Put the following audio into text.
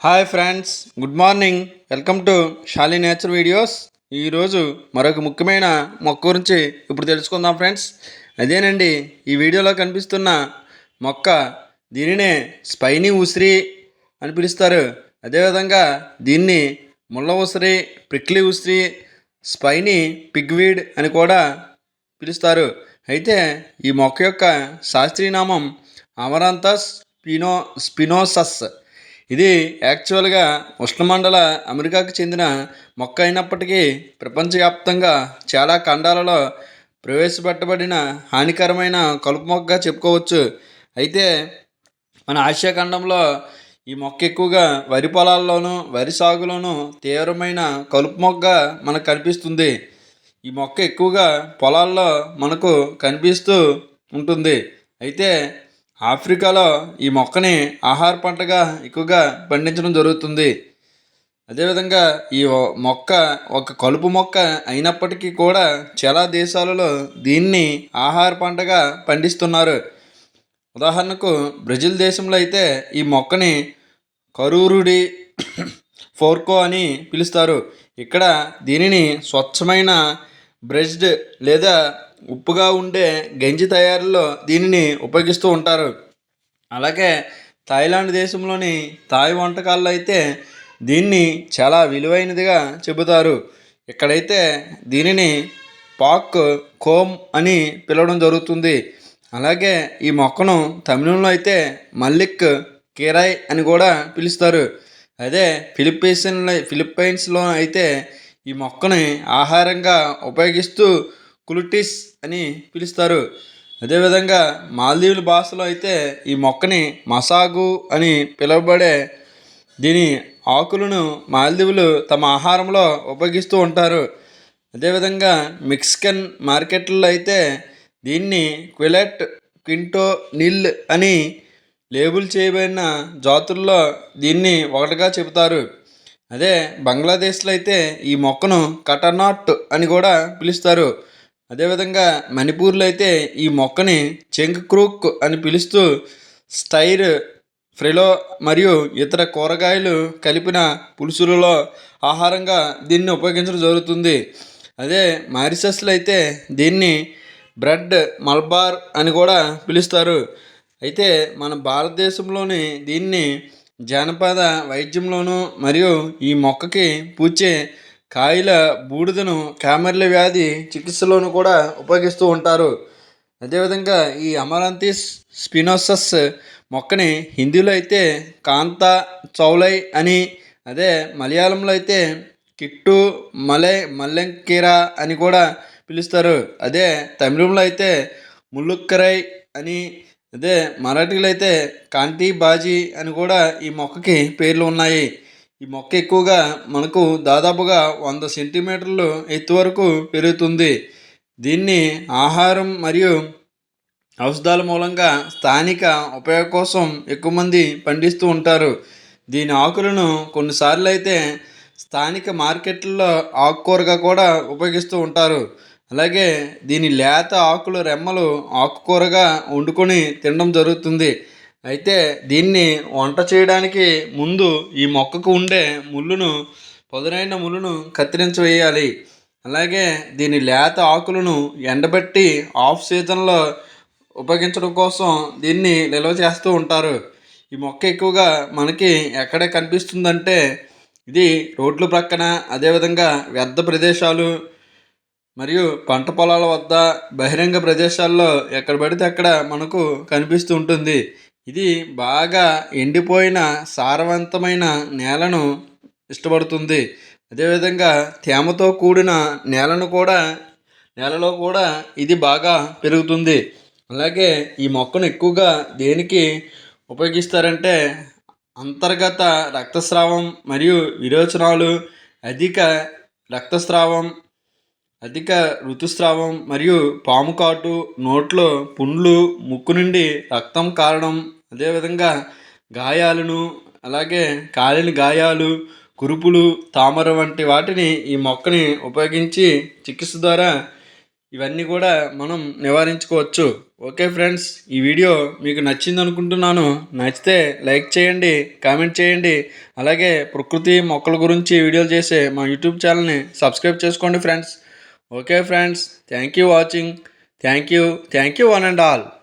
Hi friends good morning welcome to Shali nature videos ఈరోజు మరొక ముఖ్యమైన మొక్క గురించి ఇప్పుడు తెలుసుకుందాం ఫ్రెండ్స్ అదేనండి ఈ వీడియోలో కనిపిస్తున్న మొక్క దీనినే స్పైనీ ఉసిరి అని పిలుస్తారు. అదేవిధంగా దీన్ని ముళ్ళ ఉసిరి ప్రిక్లీ ఉసిరి స్పైనీ పిగ్వీడ్ అని కూడా పిలుస్తారు. అయితే ఈ మొక్క యొక్క శాస్త్రీయనామం అమరాంతస్ స్పినో స్పినోసస్. ఇది యాక్చువల్గా ఉష్ణమండల అమెరికాకు చెందిన మొక్క అయినప్పటికీ ప్రపంచవ్యాప్తంగా చాలా ఖండాలలో ప్రవేశపెట్టబడిన హానికరమైన కలుపు మొక్కగా చెప్పుకోవచ్చు. అయితే మన ఆసియా ఖండంలో ఈ మొక్క ఎక్కువగా వరి పొలాల్లోనూ వరి సాగులోనూ తీవ్రమైన కలుపు మొక్క మనకు కనిపిస్తుంది. ఈ మొక్క ఎక్కువగా పొలాల్లో మనకు కనిపిస్తూ ఉంటుంది. అయితే ఆఫ్రికాలో ఈ మొక్కని ఆహార పంటగా ఎక్కువగా పండించడం జరుగుతుంది. అదేవిధంగా ఈ మొక్క ఒక కలుపు మొక్క అయినప్పటికీ కూడా చాలా దేశాలలో దీన్ని ఆహార పంటగా పండిస్తున్నారు. ఉదాహరణకు బ్రెజిల్ దేశంలో అయితే ఈ మొక్కని కరూరుడి ఫోర్కో అని పిలుస్తారు. ఇక్కడ దీనిని స్వచ్ఛమైన బ్రెజ్డ్ లేదా ఉప్పుగా ఉండే గంజి తయారీలో దీనిని ఉపయోగిస్తూ ఉంటారు. అలాగే థాయిలాండ్ దేశంలోని థాయ్ వంటకాల్లో అయితే దీన్ని చాలా విలువైనదిగా చెబుతారు. ఇక్కడైతే దీనిని పాక్ కోమ్ అని పిలవడం జరుగుతుంది. అలాగే ఈ మొక్కను తమిళంలో అయితే మల్లిక్ కేరాయ్ అని కూడా పిలుస్తారు. అదే ఫిలిప్పీన్స్ ఫిలిప్పైన్స్లో అయితే ఈ మొక్కని ఆహారంగా ఉపయోగిస్తూ కులుటిస్ అని పిలుస్తారు. అదేవిధంగా మాల్దీవుల భాషలో అయితే ఈ మొక్కని మసాగు అని పిలువబడే దీని ఆకులను మాల్దీవులు తమ ఆహారంలో ఉపయోగిస్తూ ఉంటారు. అదేవిధంగా మెక్సికన్ మార్కెట్లలో అయితే దీన్ని క్విలెట్ క్వింటో నిల్ అని లేబుల్ చేయబడిన జాతుల్లో దీన్ని ఒకటిగా చెబుతారు. అదే బంగ్లాదేశ్లో అయితే ఈ మొక్కను కటనాట్ అని కూడా పిలుస్తారు. అదేవిధంగా మణిపూర్లో అయితే ఈ మొక్కని చెంగ్ క్రూక్ అని పిలుస్తూ స్టైర్ ఫ్రెలో మరియు ఇతర కూరగాయలు కలిపిన పులుసులలో ఆహారంగా దీన్ని ఉపయోగించడం జరుగుతుంది. అదే మారిసస్లో అయితే దీన్ని బ్రెడ్ మల్బార్ అని కూడా పిలుస్తారు. అయితే మన భారతదేశంలోని దీన్ని జానపద వైద్యంలోనూ మరియు ఈ మొక్కకి పూచే కాయల బూడిదను కామెర్ల వ్యాధి చికిత్సలోను కూడా ఉపయోగిస్తూ ఉంటారు. అదేవిధంగా ఈ అమరాంతిస్ స్పినోసస్ మొక్కని హిందీలో అయితే కాంత చౌలై అని అదే మలయాళంలో అయితే కిట్టు మలై మల్లెంకీరా అని కూడా పిలుస్తారు. అదే తమిళంలో అయితే ముల్లుక్కరై అని అదే మరాఠీలో అయితే కాంటీ బాజీ అని కూడా ఈ మొక్కకి పేర్లు ఉన్నాయి. ఈ మొక్క ఎక్కువగా మనకు దాదాపుగా వంద సెంటీమీటర్లు ఎత్తు వరకు పెరుగుతుంది. దీన్ని ఆహారం మరియు ఔషధాల మూలంగా స్థానిక ఉపయోగం కోసం ఎక్కువ మంది పండిస్తూ ఉంటారు. దీని ఆకులను కొన్నిసార్లు అయితే స్థానిక మార్కెట్లలో ఆకుకూరగా కూడా ఉపయోగిస్తూ ఉంటారు. అలాగే దీని లేత ఆకులు రెమ్మలు ఆకుకూరగా వండుకొని తినడం జరుగుతుంది. అయితే దీన్ని వంట చేయడానికి ముందు ఈ మొక్కకు ఉండే ముళ్ళును పదునైన ముళ్ళును కత్తిరించి వేయాలి. అలాగే దీని లేత ఆకులను ఎండబెట్టి ఆఫ్ సీజన్లో ఉపయోగించడం కోసం దీన్ని నిల్వ చేస్తూ ఉంటారు. ఈ మొక్క ఎక్కువగా మనకి ఎక్కడ కనిపిస్తుందంటే ఇది రోడ్ల ప్రక్కన అదేవిధంగా వ్యర్థ ప్రదేశాలు మరియు పంట పొలాల వద్ద బహిరంగ ప్రదేశాల్లో ఎక్కడ పడితే అక్కడ మనకు కనిపిస్తూ ఉంటుంది. ఇది బాగా ఎండిపోయిన సారవంతమైన నేలను ఇష్టపడుతుంది. అదేవిధంగా తేమతో కూడిన నేలను కూడా నేలలో కూడా ఇది బాగా పెరుగుతుంది. అలాగే ఈ మొక్కను ఎక్కువగా దేనికి ఉపయోగిస్తారంటే అంతర్గత రక్తస్రావం మరియు విరోచనాలు అధిక రక్తస్రావం అధిక ఋతుస్రావం మరియు పాము కాటు నోట్లో పుండ్లు ముక్కు నుండి రక్తం కారడం అదేవిధంగా గాయాలను అలాగే కాలిన గాయాలు కురుపులు తామర వంటి వాటిని ఈ మొక్కని ఉపయోగించి చికిత్స ద్వారా ఇవన్నీ కూడా మనం నివారించుకోవచ్చు. ఓకే ఫ్రెండ్స్ ఈ వీడియో మీకు నచ్చింది అనుకుంటున్నాను. నచ్చితే లైక్ చేయండి కామెంట్ చేయండి. అలాగే ప్రకృతి మొక్కల గురించి వీడియోలు చేసే మా యూట్యూబ్ ఛానల్ని సబ్స్క్రైబ్ చేసుకోండి friends. Okay friends, thank you watching. Thank you. Thank you one and all.